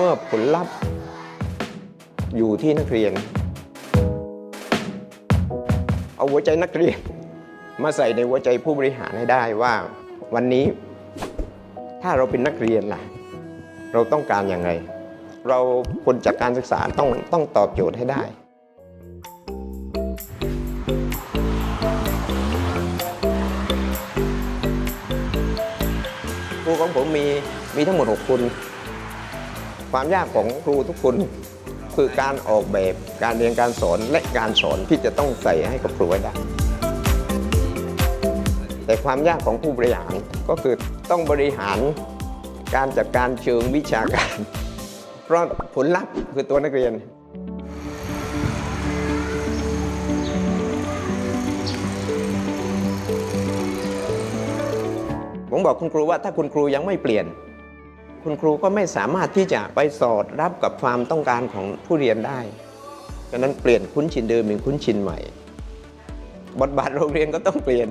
มื่อผลลัพธ์ อยู่ที่นักเรียน เอาหัวใจนักเรียน มาใส่ในหัวใจผู้บริหารให้ได้ว่า วันนี้ ถ้าเราเป็นนักเรียนล่ะ เราต้องการอย่างไรเราคนจากการศึกษาต้องต้องตอบโจทย์ให้ได้ครูของผมมีมีทั้งหมด 6 คน ความยากของครูทุกคนคือการออกแบบการเรียนการสอนและการสอนที่จะต้องใส่ให้กับครูไว้ได้ แต่ความยากของผู้บริหารก็คือต้องบริหารการจัดการเชิงวิชาการ เพราะผลลัพธ์คือตัวนักเรียน ผมบอกคุณครูว่าถ้าคุณครูยังไม่เปลี่ยน คุณครูก็ไม่สามารถที่จะไปสอดรับกับความต้องการของผู้เรียนได้ดังนั้นเปลี่ยนคุ้นชินเดิมเป็นคุ้นชินใหม่ บทบาทโรงเรียนก็ต้องเปลี่ยน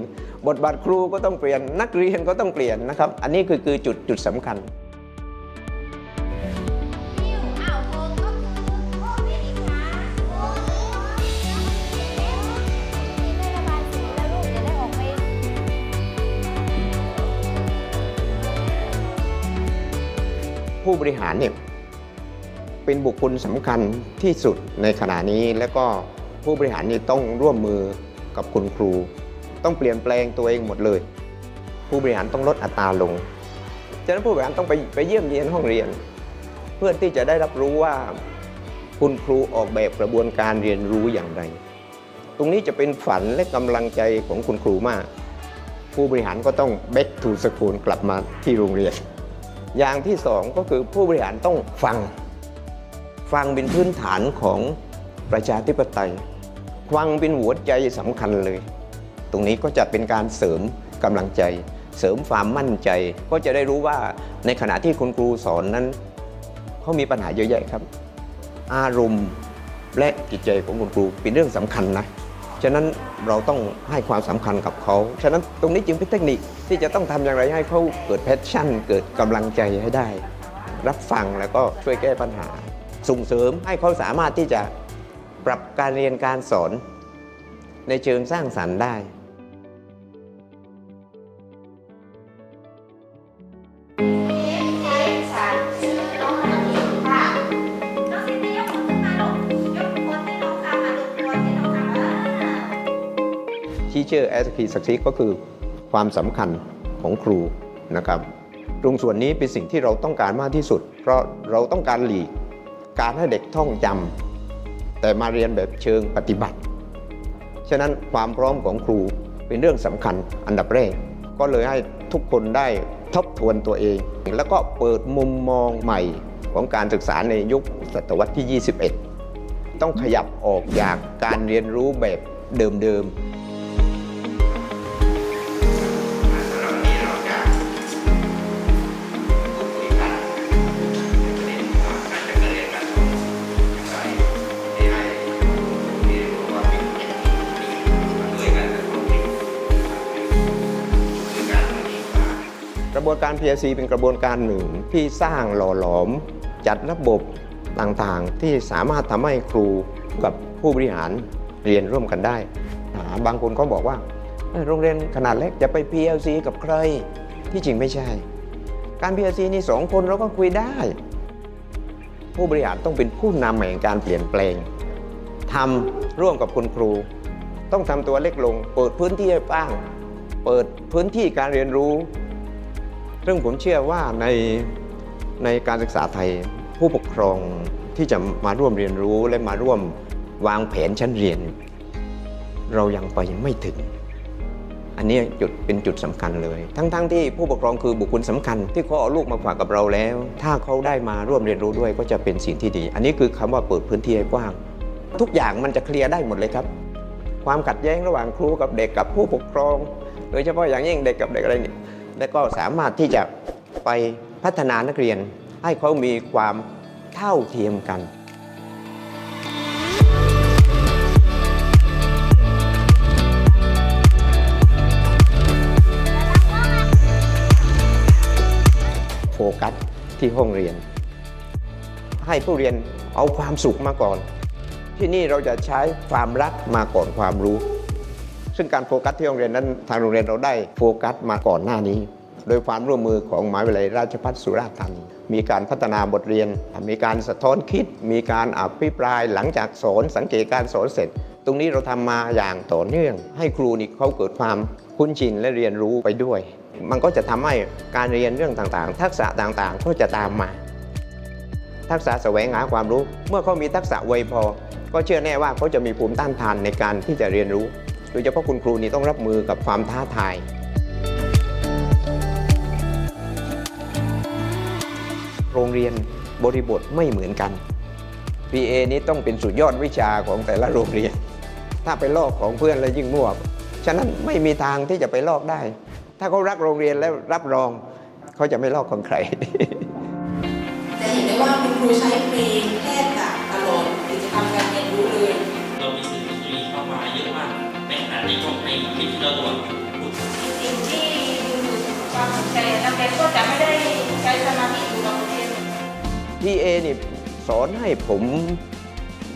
บทบาทครูก็ต้องเปลี่ยน นักเรียนก็ต้องเปลี่ยนนะครับ อันนี้คือคือจุดจุดสำคัญ ผู้บริหารเนี่ยเป็นบุคคลสำคัญที่สุดในขณะนี้ แล้วก็ผู้บริหารนี่ต้องร่วมมือกับคุณครู ต้องเปลี่ยนแปลงตัวเองหมดเลย ผู้บริหารต้องลดอัตราลงฉะนั้นผู้บริหารต้องไปไปเยี่ยมเยียนห้องเรียน เพื่อที่จะได้รับรู้ว่าคุณครูออกแบบกระบวนการเรียนรู้อย่างไร ตรงนี้จะเป็นฝันและกำลังใจของคุณครูมาก ผู้บริหารก็ต้อง back to school กลับมาที่โรงเรียน อย่างที่สองก็คือผู้บริหารต้องฟัง ฟังเป็นพื้นฐานของประชาธิปไตย ฟังเป็นหัวใจสำคัญเลย ตรงนี้ก็จะเป็นการเสริมกำลังใจ เสริมความมั่นใจ ก็จะได้รู้ว่าในขณะที่คุณครูสอนนั้นเขามีปัญหาเยอะแยะครับ อารมณ์และจิตใจของคุณครูเป็นเรื่องสำคัญนะ ฉะนั้นเราต้องให้ความสำคัญกับเขา ฉะนั้นตรงนี้จึงเป็นเทคนิคที่จะต้องทำอย่างไรให้เขาเกิดแพชชั่น เกิดกำลังใจให้ได้ รับฟังแล้วก็ช่วยแก้ปัญหา ส่งเสริมให้เขาสามารถที่จะปรับการเรียนการสอน ในเชิงสร้างสรรค์ได้ Teacher as Key Success ก็คือความสำคัญของครูนะครับตรงส่วนนี้เป็นสิ่งที่เราต้องการมากที่สุด เพราะเราต้องการหลีกการให้เด็กท่องจำแต่มาเรียนแบบเชิงปฏิบัติ ฉะนั้นความพร้อมของครูเป็นเรื่องสำคัญอันดับแรก ก็เลยให้ทุกคนได้ทบทวนตัวเอง แล้วก็เปิดมุมมองใหม่ของการศึกษาในยุคศตวรรษที่ 21 ต้องขยับออกจากการเรียนรู้แบบเดิมๆ การ PLC เป็นกระบวนการหนึ่งที่สร้างหล่อหลอม จัดระบบต่างๆ ที่สามารถทำให้ครูกับผู้บริหารเรียนร่วมกันได้ บางคนก็บอกว่าโรงเรียนขนาดเล็กจะไป PLC กับใครที่จริงไม่ใช่ การ PLC นี่สองคนเราก็คุยได้ ผู้บริหารต้องเป็นผู้นำแห่งการเปลี่ยนแปลงทำร่วมกับคุณครู ต้องทำตัวเล็กลง เปิดพื้นที่ให้กว้าง เปิดพื้นที่การเรียนรู้ ซึ่งผมเชื่อว่าในในการศึกษาไทยผู้ปกครองที่จะมาร่วมเรียนรู้และมาร่วมวางแผนชั้นเรียน เรายังไปไม่ถึง อันนี้จุดเป็นจุดสำคัญเลย ทั้งๆทที่ผู้ปกครองคือบุคคลสำคัญ ที่เขาเอาลูกมาฝากกับเราแล้ว ถ้าเขาได้มาร่วมเรียนรู้ด้วยก็จะเป็นสิ่งที่ดี อันนี้คือคำว่าเปิดพื้นที่ให้กว้าง ทุกอย่างมันจะเคลียร์ได้หมดเลยครับ ความขัดแย้งระหว่างครูกับเด็กกับผู้ปกครอง โดยเฉพาะอย่างยิ่งเด็กกับเด็กอะไรนี่ และก็สามารถที่จะไปพัฒนานักเรียน ให้เขามีความเท่าเทียมกันโฟกัสที่ห้องเรียน ให้ผู้เรียนเอาความสุขมาก่อน ที่นี่เราจะใช้ความรักมาก่อนความรู้ ซึ่งการโฟกัสที่โรงเรียนนั้นทางโรงเรียนเราได้โฟกัสมาก่อนหน้านี้ โดยความร่วมมือของมหาวิทยาลัยราชภัฏสุราษฎร์ธานีมีการพัฒนาบทเรียน มีการสะท้อนคิด มีการอภิปรายหลังจากสอนสังเกตการสอนเสร็จ ตรงนี้เราทำมาอย่างต่อเนื่อง ให้ครูนี่เขาเกิดความคุ้นชินและเรียนรู้ไปด้วย มันก็จะทำให้การเรียนเรื่องต่างๆ ทักษะต่างๆ ก็จะตามมา ทักษะแสวงหาความรู้ เมื่อเขามีทักษะไวพอ ก็เชื่อแน่ว่าเขาจะมีภูมิต้านทานในการที่จะเรียนรู้ โดยเฉพาะคุณครูนี่ต้องรับมือกับความท้าทาย โรงเรียนบริบทไม่เหมือนกัน PA นี้ต้องเป็นสุดยอดวิชาของแต่ละโรงเรียน ถ้าไปลอกของเพื่อนแล้วยิ่งมั่วฉะนั้นไม่มีทางที่จะไปลอกได้ ถ้าเขารักโรงเรียนแล้วรับรองเขาจะไม่ลอกของใครจะเห็นได้ว่าคุณครูใช้เพลงแ PA นี่สอนให้ผม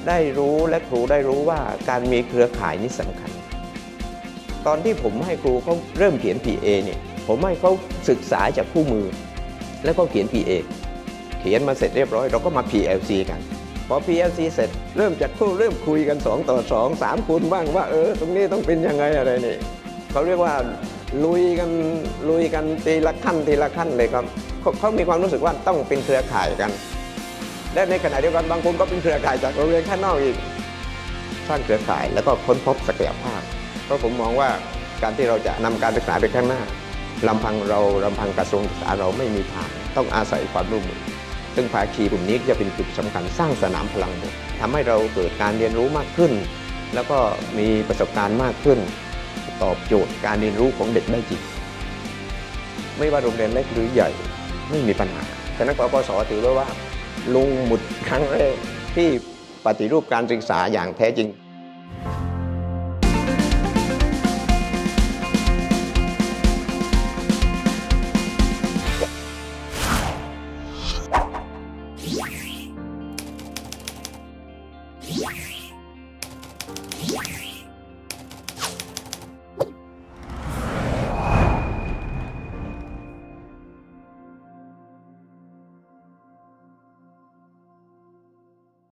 ได้รู้และครูได้รู้ว่าการมีเครือข่ายนี่สำคัญ ตอนที่ผมให้ครูเขาเริ่มเขียน PA เนี่ยผมให้เขาศึกษาจากคู่มือ แล้วก็เขียน PA เขียนมาเสร็จเรียบร้อย เราก็มา PLC กันพอ PLC เสร็จเริ่มจากคู่เริ่มคุยกัน 2 ต่อ 2 3คูณบ้างว่าเออตรงนี้ต้องเป็นยังไงอะไรนี่เขาเรียกว่าลุยกันลุยกันทีละขั้นทีละขั้นเลยครับเขาเขามีความรู้สึกว่าต้องเป็นเครือข่ายกัน และในขณะเดียวกันบางคนก็เป็นเครือข่ายจากโรงเรียนข้างนอกอีก สร้างเครือข่ายแล้วก็ค้นพบศักยภาพ เพราะผมมองว่าการที่เราจะนำการศึกษาไปข้างหน้าลำพังเราลำพังกระทรวงศึกษาเราไม่มีทางต้องอาศัยความร่วมมือซึ่งภาคีกลุ่มนี้จะเป็นจุดสำคัญสร้างสนามพลังบวกทำให้เราเกิดการเรียนรู้มากขึ้น แล้วก็มีประสบการณ์มากขึ้น ตอบโจทย์การเรียนรู้ของเด็กได้จริงไม่ว่าโรงเรียนเล็กหรือใหญ่ไม่มีปัญหาฉะนั้นกปศถือไว้ว่า ลุงหมุดครั้งแรกที่ปฏิรูปการศึกษาอย่างแท้จริงเ